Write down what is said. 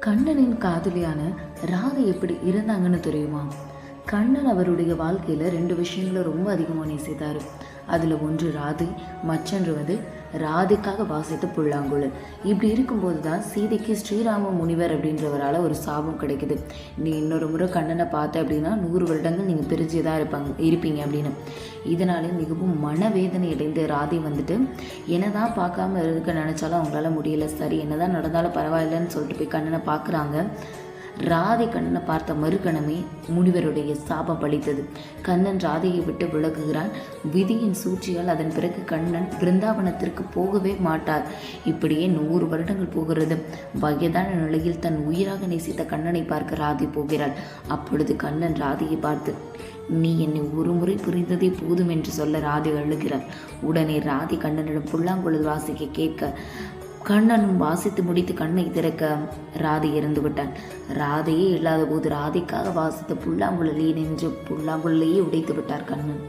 கண்ணனின் காதலியான ராதை எப்படி இருந்தாங்கன்னு தெரியுமா? கண்ணன் அவருடைய வாழ்க்கையில் ரெண்டு விஷயங்களை ரொம்ப அதிகமாக நேசித்தார். அதில் ஒன்று ராதை மற்றொன்று வந்து ராதைக்காக வாசித்த புல்லாங்குழல். இப்படி இருக்கும்போது தான் சீதைக்கு ஸ்ரீராம முனிவர் அப்படின்றவரால் ஒரு சாபம் கிடைக்குது. நீ இன்னொரு முறை கண்ணனை பார்த்த அப்படின்னா நூறு வருடங்கள் நீங்கள் பிரிஞ்சு தான் இருப்பாங்க இருப்பீங்க அப்படின்னு. இதனாலே மிகவும் மனவேதனை அடைந்த ராதை வந்துட்டு என்னதான் பார்க்காம இருக்க நினச்சாலும் அவங்களால முடியல. சரி என்னதான் நடந்தாலும் பரவாயில்லைன்னு சொல்லிட்டு போய் கண்ணனை பார்க்குறாங்க. ராதை கண்ணனை பார்த்த மறுகணமே முனிவருடைய சாபம் பழித்தது. கண்ணன் ராதையை விட்டு விலகுகிறான். விதியின் சூழ்ச்சியால் அதன் பிறகு கண்ணன் பிருந்தாவனத்திற்கு போகவே மாட்டார். இப்படியே நூறு வருடங்கள் போகிறது. வயதான நிலையில் தன் உயிராக நேசித்த கண்ணனை பார்க்க ராதை போகிறாள். அப்பொழுது கண்ணன் ராதையை பார்த்து நீ என்னை ஒரு முறை புரிந்ததே போதும் என்று சொல்ல ராதை அழுகிறார் உடனே ராதை கண்ணனிடம் புல்லாங்குழல் வாசிக்க கேட்க கண்ணனும் வாசித்து முடித்து கண்ணை திறக்க ராதை இறந்து விட்டான் ராதையே இல்லாத போது ராதைக்காக வாசித்த புல்லாங்குழலையே நின்று புல்லாங்குழலையே உடைத்து விட்டார் கண்ணன்.